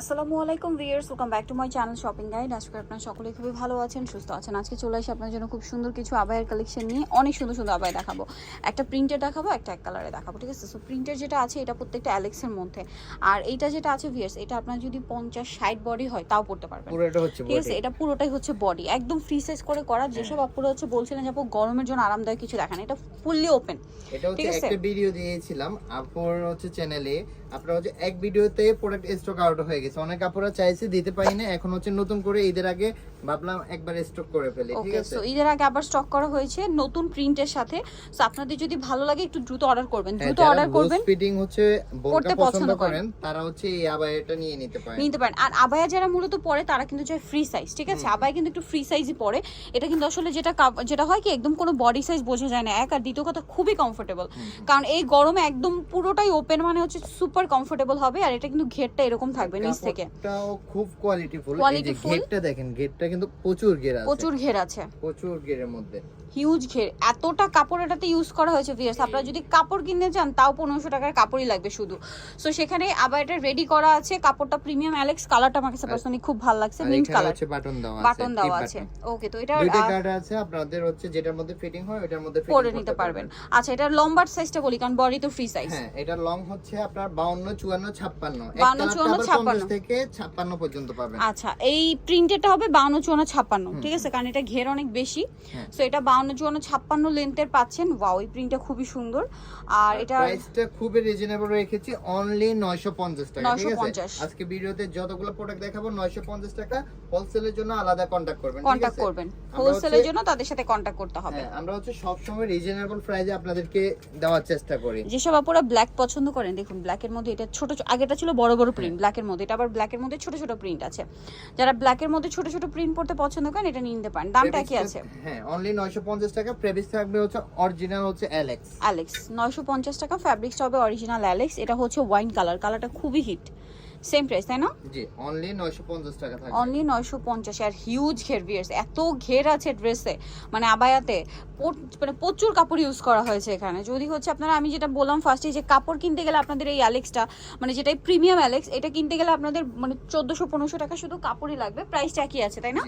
আসসালামু আলাইকুম viewers welcome back to my channel shopping guide আজকে আপনারা সকলেই খুবই ভালো আছেন সুস্থ আছেন। আজকে চলে আসি আপনার জন্য খুব সুন্দর কিছু আবায়ের কালেকশন নিয়ে অনেক সুন্দর সুন্দর আবায় দেখাবো। একটা প্রিন্টের দেখাবো একটা এক কালারে দেখাবো ঠিক আছে? সো প্রিন্টের যেটা আছে এটা প্রত্যেকটা অ্যালেক্সের মধ্যে। আর এইটা যেটা আছে ভিয়ার্স এটা আপনার যদি পঞ্চাশ ষাট বডি হয় তাও পড়তে পারবেন। ঠিক আছে? এটা পুরোটাই হচ্ছে বডি একদম ফ্রি সাইজ করে করা যেসব আপুরা হচ্ছে বলছিলেন যে আপু গরমের জন্য আরামদায়ক কিছু দেখান এটা ফুললি ওপেন এটা হচ্ছে ঠিক আছে? একটা ভিডিও দিয়েছিলাম আপুর হচ্ছে চ্যানেলে আপনার হচ্ছে এক ভিডিওতে প্রোডাক্ট স্টক আউট হয়ে গেছে। অনেক আপুরা চাইছে দিতে পারি না এখন হচ্ছে নতুন করে ঈদের আগে ভাবলাম একবার স্টক করে ফেলি ঠিক আছে? সো ঈদের আগে আবার স্টক করা হয়েছে নতুন প্রিন্টের সাথে। সো আপনাদের যদি ভালো লাগে একটু দ্রুত অর্ডার করবেন। হ্যাঁ, দ্রুত অর্ডার করবেন ফিটিং হচ্ছে বোরকা পছন্দ করেন। তারা হচ্ছে এই আবার এটা নিয়ে নিতে পারেন। নিতে পারেন। আর আবায়া যারা মূলত পরে তারা কিন্তু চায় ফ্রি সাইজ ঠিক আছে? আবায়া কিন্তু একটু ফ্রি সাইজই পরে। এটা কিন্তু আসলে যেটা যেটা হয় কি একদম কোনো বডি সাইজ বোঝা যায় না। এক আর দ্বিতীয় কথা খুবই কমফোর্টেবল কারণ এই গরমে একদম পুরোটাই ওপেন মানে হচ্ছে সুপার কমফোর্টেবল হবে আর এটা কিন্তু ঘেরটা এরকম থাকবে নিচ থেকে। খুব গেটটা দেখেন গেটটা কিন্তু প্রচুর ঘের আছে। প্রচুর ঘের আছে। প্রচুর ঘেরের মধ্যে। হিউজ ঘের এতটা কাপড় এটাতে ইউজ করা হয়েছে আপনারা যদি কাপড় কিনতে চান তাও পনেরোশো টাকার কাপড়ই লাগবে শুধু। সো সেখানে আবার এটা রেডি করা আছে। কাপড়টা প্রিমিয়াম অ্যালেক্স কালারটা আমার কাছে পার্সোনালি খুব ভালো লাগছে। মিন্ট কালার বাটন দেওয়া আছে বাটন আছে। ওকে তো এটা দুইটা আছে আপনাদের হচ্ছে যেটার মধ্যে ফিটিং হয় ওটার মধ্যে নিতে পারবেন। আচ্ছা এটা লম্বার সাইজটা বলি কারণ বডি তো ফ্রি সাইজ হ্যাঁ এটা লং হচ্ছে আপনার 52 54 56 52 54 56 থেকে ছাপ্পান্ন পর্যন্ত পাবেন। আচ্ছা এই প্রিন্টেডটা হবে ঠিক আছে? কারণ এটা ঘের অনেক বেশি। হ্যাঁ। সো এটা লেন্থের পাচ্ছেন। ওয়াও এই প্রিন্টটা খুবই সুন্দর। আর এটা প্রাইসটা খুবই রিজনেবল রেখেছি। অনলি 950 টাকা ঠিক আছে? আজকে ভিডিওতে যতগুলো প্রোডাক্ট দেখাবো 950 টাকা হোলসেলের জন্য আলাদা কন্টাক্ট করবেন কন্টাক্ট করবেন। হোলসেলের জন্য তাদের সাথে কন্টাক্ট করতে হবে। হ্যাঁ, আমরা হচ্ছে সব সময় রিজনেবল প্রাইসে আপনাদেরকে দেওয়ার চেষ্টা করি। যেসব আপুরা ব্ল্যাক পছন্দ করেন দেখুন ব্ল্যাকের মধ্যে এটা ছোট আগেটা ছিল বড় বড় প্রিন্ট ব্ল্যাকের মধ্যে। আবার ব্ল্যাকের মধ্যে ছোট ছোট প্রিন্ট আছে। যারা ব্ল্যাকের মধ্যে ছোট ছোট প্রিন্ট পড়তে পছন্দ করেন এটা নিয়ে নিতে পারেন। দামটা কি আছে? হ্যাঁ অনলি 950 টাকা প্রেভিস থাকবে হচ্ছে অরিজিনাল হচ্ছে অ্যালেক্স অ্যালেক্স নয়শো পঞ্চাশ টাকা ফ্যাব্রিক্সটা হবে অরিজিনাল অ্যালেক্স এটা হচ্ছে ওয়াইন কালার কালারটা খুবই হিট সেম প্রাইস তাই না? জি অনলি 950 টাকা থাকবে। অনলি নয়শো পঞ্চাশ আর হিউজ ঘের ভিয়ার্স এত ঘের আছে ড্রেসে মানে আবায়াতে মানে প্রচুর কাপড় ইউজ করা হয়েছে এখানে। যদি হচ্ছে আপনারা আমি যেটা বললাম ফার্স্টে যে কাপড় কিনতে গেলে আপনাদের এই অ্যালেক্সটা মানে যেটাই প্রিমিয়াম অ্যালেক্স এটা কিনতে গেলে আপনাদের মানে চোদ্দোশো পনেরোশো টাকা শুধু কাপড়ই লাগবে প্রাইসটা একই আছে তাই না?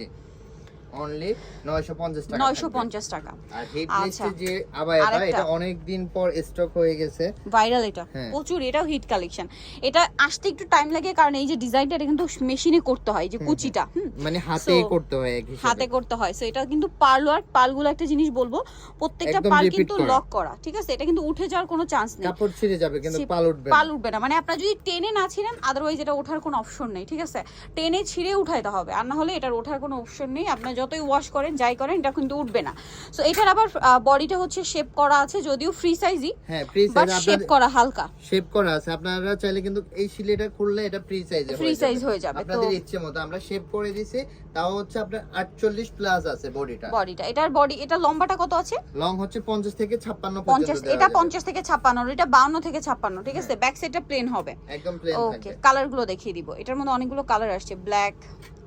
অনলি 950 টাকা নয়শো থাকবে। পঞ্চাশ টাকা। আর হিট আচ্ছা। লিস্টে যে আবায়াটা এটা অনেক দিন পর স্টক হয়ে গেছে। ভাইরাল এটা। হ্যাঁ। প্রচুর এটাও হিট কালেকশন এটা আসতে একটু টাইম লাগে কারণ এই যে ডিজাইনটা এটা কিন্তু মেশিনে করতে হয় যে কুচিটা। মানে হাতেই করতে হয় হাতে করতে হয়। সো এটা কিন্তু পার্ল আর পালগুলো একটা জিনিস বলব প্রত্যেকটা পাল কিন্তু লক করা ঠিক আছে? এটা কিন্তু উঠে যাওয়ার কোনো চান্স নেই। কাপড় ছিঁড়ে যাবে কিন্তু পাল উঠবে না। পাল উঠবে না। মানে আপনার যদি টেনে না ছিঁড়েন আদারওয়াইজ এটা ওঠার কোনো অপশন নেই ঠিক আছে? টেনে ছিঁড়ে উঠাইতে হবে। আর না হলে এটার ওঠার কোনো অপশন নেই। আপনার যতই ওয়াশ করেন যাই করেন এটা কিন্তু উঠবে না। সো এটার আবার বডিটা হচ্ছে শেপ করা আছে যদিও ফ্রি সাইজই হ্যাঁ ফ্রি সাইজ শেপ করা হালকা। শেপ করা আছে। আপনারা চাইলে কিন্তু এই সিলেটা খুললে এটা ফ্রি সাইজে ফ্রি সাইজ হয়ে যাবে তো আপনাদের ইচ্ছে মতো। আমরা শেপ করে দিছি তাও হচ্ছে আপনার 48 প্লাস আছে বডিটা বডিটা এটার বডি এটা লম্বাটা কত আছে? লং হচ্ছে 50 থেকে 56 পর্যন্ত এটা যাবে। পঞ্চাশ থেকে ছাপ্পান্ন এটা বাউন্ন থেকে ছাপ্পান্ন ঠিক আছে? ব্যাক সাইডটা প্লেন হবে। একদম প্লেন ওকে থাকবে কালারগুলো দেখিয়ে দিব। এটার মধ্যে অনেকগুলো কালার আসছে ব্ল্যাক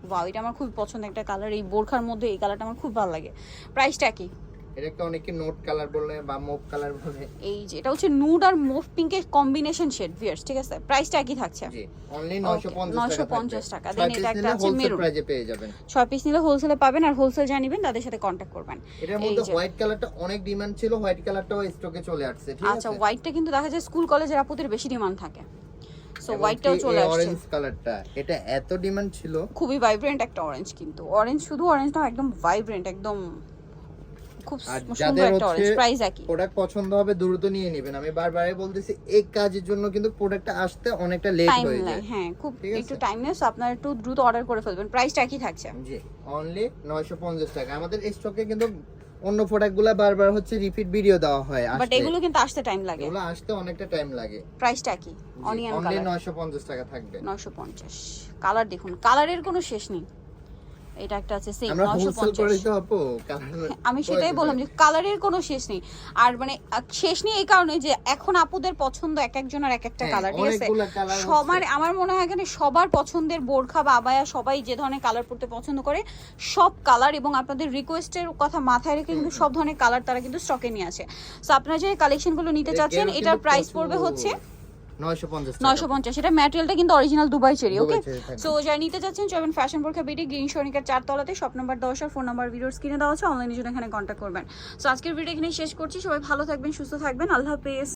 ওয়াও এটা আমার খুব পছন্দের একটা কালার এই বোরখার মধ্যে এই কালারটা আমার খুব ভালো লাগে। প্রাইসটা কি? অনেকে নোট কালার বলে বা মুভ কালার বলে। এই যে এটা হচ্ছে নুড আর মুভ কম্বিনেশন শেড ভিয়ার্স ঠিক আছে? প্রাইসটা কি থাকছে? জি অনলি Okay, 950 টাকা 950 এটা একটা আছে মেরুন maroon। পেয়ে যাবেন। পিস নিলে হোলসেলে পাবেন আর হোলসেল জানিবেন তাদের সাথে করবেন। এটার এই মধ্যে হোয়াইট কালারটা অনেক ডিমান্ড ছিল হোয়াইট কালারটাও স্টকে চলে আসছে ঠিক আচ্ছা হোয়াইটটা কিন্তু দেখা যায় স্কুল কলেজের আপুদের বেশি ডিমান্ড থাকে। সো হোয়াইটটাও চলে আসছে। অরেঞ্জ কালারটা এটা এত ডিমান্ড ছিল। খুবই ভাইব্রেন্ট একটা অরেঞ্জ কিন্তু। অরেঞ্জ শুধু অরেঞ্জ না একদম ভাইব্রেন্ট একদম খুব সুন্দর একটা অরেঞ্জ প্রাইস একই। প্রোডাক্ট পছন্দ হবে দ্রুত নিয়ে নেবেন। আমি বারবারই বলতেছি এই কাজের জন্য কিন্তু প্রোডাক্টটা আসতে অনেকটা লেট হয়ে যায়। হ্যাঁ খুব? একটু টাইম নেই আপনারা একটু দ্রুত অর্ডার করে ফেলবেন। প্রাইসটা একই থাকছে। জি অনলি 950 টাকা। আমাদের স্টকে কিন্তু অন্য প্রোডাক্টগুলো বারবার হচ্ছে রিপিট ভিডিও দেওয়া হয় বাট এগুলো কিন্তু আসতে টাইম লাগে। এগুলো আসতে অনেকটা টাইম লাগে। প্রাইসটা কি? অনিয়ন কালার 950 টাকা থাকবে। নয়শো পঞ্চাশ। কালার দেখুন। কালারের কোনো শেষ নেই। এটা একটা আছে সেম আমরা নয়শো হোলসেল করে পঞ্চাশ তো আপু কালার আমি সেটাই বললাম যে কালারের কোনো শেষ নেই। আর মানে শেষ নেই এই কারণে যে এখন আপুদের পছন্দ এক একজনের এক একটা হ্যাঁ, কালার ঠিক আছে? সবার আমার মনে হয় এখানে সবার পছন্দের বোরখা বা আবায়া সবাই যে ধরনের কালার পড়তে পছন্দ করে সব কালার এবং আপনাদের রিকোয়েস্টের কথা মাথায় রেখে কিন্তু সব ধরনের কালার তারা কিন্তু স্টকে নিয়ে আসে। সো আপনারা যে কালেকশনগুলো নিতে চাচ্ছেন এটার প্রাইস পড়বে হচ্ছে প্রচুর। নয়শো পঞ্চাশ নয়শো পঞ্চাশ এটা ম্যাটেরিয়ালটা কিন্তু original Dubai cherry okay so যারা নিতে যাচ্ছেন চলবেন ফ্যাশন বোরখা বিডি গ্রিন সনিকার চারতলাতে শপ নাম্বার দশ আর ফোন নাম্বার ভিডিওর স্ক্রিনে দেওয়া আছে অনলাইনে জন্য এখানে কন্ট্যাক্ট করবেন। সো আজকের ভিডিও এখানে শেষ করছি সবাই ভালো থাকবেন সুস্থ থাকবেন আল্লাহ হাফেজ।